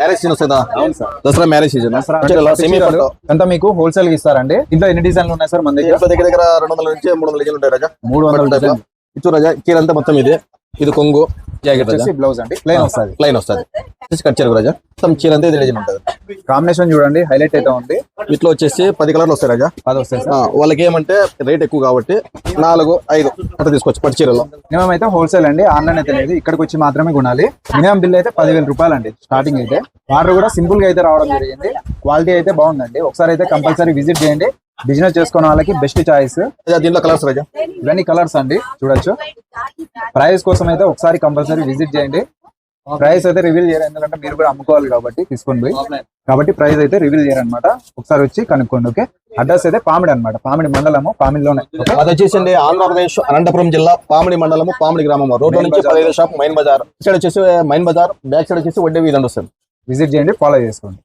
Marriage వస్తుందా? Dasara marriage season ఎంత మీకు హోల్సేల్ ఇస్తారండి. ఇంట్లో ఎన్ని డిజైన్లు ఉన్నాయి సార్ మన దగ్గర? దగ్గర దగ్గర రెండు వందల నుంచి మూడు వందల డిజైన్లు ఉంటాయి రాజా. మూడు వందల ఇచ్చు రాజా చీర అంతా మొత్తం ఇది. ఇది కొంగు. జాకెట్ వచ్చేసి బ్లౌజ్ అండి. ప్లెయిన్ వస్తుంది. కట్ చీర రాజా. మొత్తం చీర అంతా ఇది డిజైన్ ఉంటుంది. కాంబినేషన్ చూడండి హైలైట్ అయితే ఉంది. వీటిలో వచ్చేసి పది కలర్లు వస్తాయి రాజా. అది వస్తాయి వాళ్ళకి ఏమంటే రేట్ ఎక్కువ కాబట్టి నాలుగు ఐదు అట్లా తీసుకోవచ్చు పట్టు చీరలో. మినిమం అయితే హోల్సేల్ అండి ఆన్లైన్ అయితే లేదు. ఇక్కడికి వచ్చి మాత్రమే కొనాలి. మినిమం బిల్ అయితే పదివేల రూపాయలు అండి స్టార్టింగ్ అయితే. ఆర్డర్ కూడా సింపుల్గా అయితే రావడం జరిగింది. క్వాలిటీ అయితే బాగుందండి. ఒకసారి అయితే కంపల్సరీ విజిట్ చేయండి. బిజినెస్ చేసుకున్న వాళ్ళకి బెస్ట్ చాయిస్ దీంట్లో కలర్స్ రాజా? ఇవన్నీ కలర్స్ అండి చూడొచ్చు. ప్రైస్ కోసం అయితే ఒకసారి కంపల్సరీ విజిట్ చేయండి. ప్రైస్ అయితే రివీల్ చేయరు ఎందుకంటే మీరు కూడా అమ్ముకోవాలి కాబట్టి తీసుకొని పోయి. కాబట్టి ప్రైస్ అయితే రివీల్ చేయరు అనమాట ఒకసారి వచ్చి కనుక్కోండి ఓకే? అడ్రస్ అయితే పామిడి అన్నమాట. పామిడి మండలము పామిడిలోనే అది వచ్చేసి ఆంధ్రప్రదేశ్ అనంతపురం జిల్లా పామిడి మండలము పామిడి గ్రామం రోడ్డు నుంచి షాప్ మైన్ బజార్ ఇక్కడ వచ్చేసి మైన్ బజార్ బ్యాక్ సైడ్ వచ్చేసి వడ్డీ వీధి వస్తుంది విజిట్ చేయండి ఫాలో చేసుకోండి.